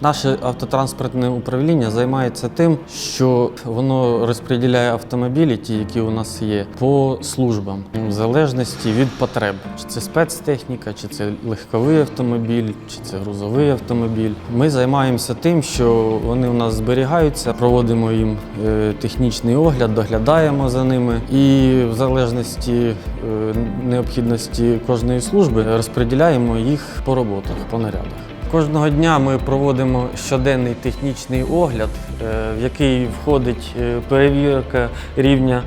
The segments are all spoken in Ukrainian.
Наше автотранспортне управління займається тим, що воно розподіляє автомобілі, ті, які у нас є, по службам, в залежності від потреб. Чи це спецтехніка, чи це легковий автомобіль, чи це грузовий автомобіль. Ми займаємося тим, що вони у нас зберігаються, проводимо їм е, технічний огляд, доглядаємо за ними і в залежності е, необхідності кожної служби розподіляємо їх по роботах, по нарядах. Кожного дня ми проводимо щоденний технічний огляд, е, в який входить е, перевірка рівня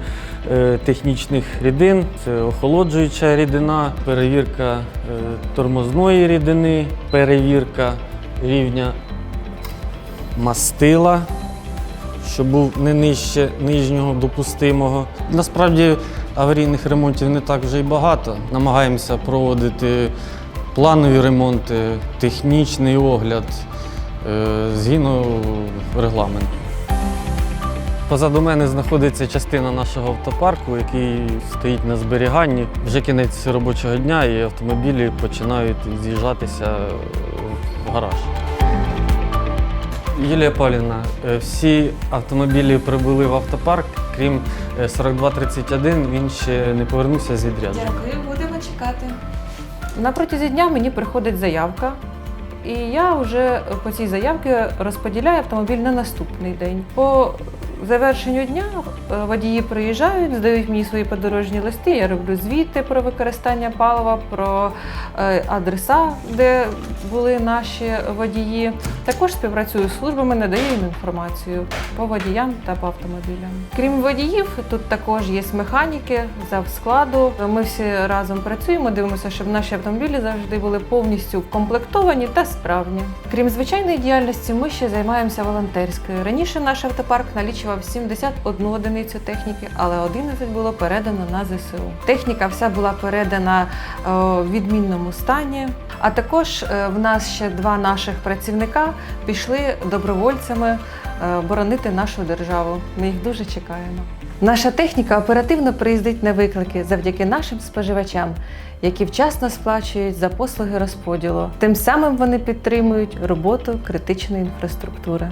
е, технічних рідин, це охолоджуюча рідина, перевірка тормозної рідини, перевірка рівня мастила, що був не нижче нижнього допустимого. Насправді аварійних ремонтів не так вже й багато. Намагаємося проводити планові ремонти, технічний огляд е, згідно регламенту. Позаду мене знаходиться частина нашого автопарку, який стоїть на зберіганні. Вже кінець робочого дня і автомобілі починають з'їжджатися в гараж. Юлія Павлівна, е, всі автомобілі прибули в автопарк, крім е, 4231, він ще не повернувся з відрядження. Дякую, будемо чекати. На протязі дня мені приходить заявка, і я вже по цій заявці розподіляю автомобіль на наступний день. По завершенню дня е, водії приїжджають, здають мені свої подорожні листи. Я роблю звіти про використання палива, про е, адреса, де були наші водії. Також співпрацюю з службами, надаю їм інформацію по водіям та по автомобілям. Крім водіїв, тут також є механіки зав складу. Ми всі разом працюємо, дивимося, щоб наші автомобілі завжди були повністю вкомплектовані та справні. Крім звичайної діяльності, ми ще займаємося волонтерською. Раніше наш автопарк налічував 71 одиницю техніки, але 11 було передано на ЗСУ. Техніка вся була передана е, в відмінному стані. А також е, в нас ще два наших працівника пішли добровольцями е, боронити нашу державу. Ми їх дуже чекаємо. Наша техніка оперативно приїздить на виклики завдяки нашим споживачам, які вчасно сплачують за послуги розподілу. Тим самим вони підтримують роботу критичної інфраструктури.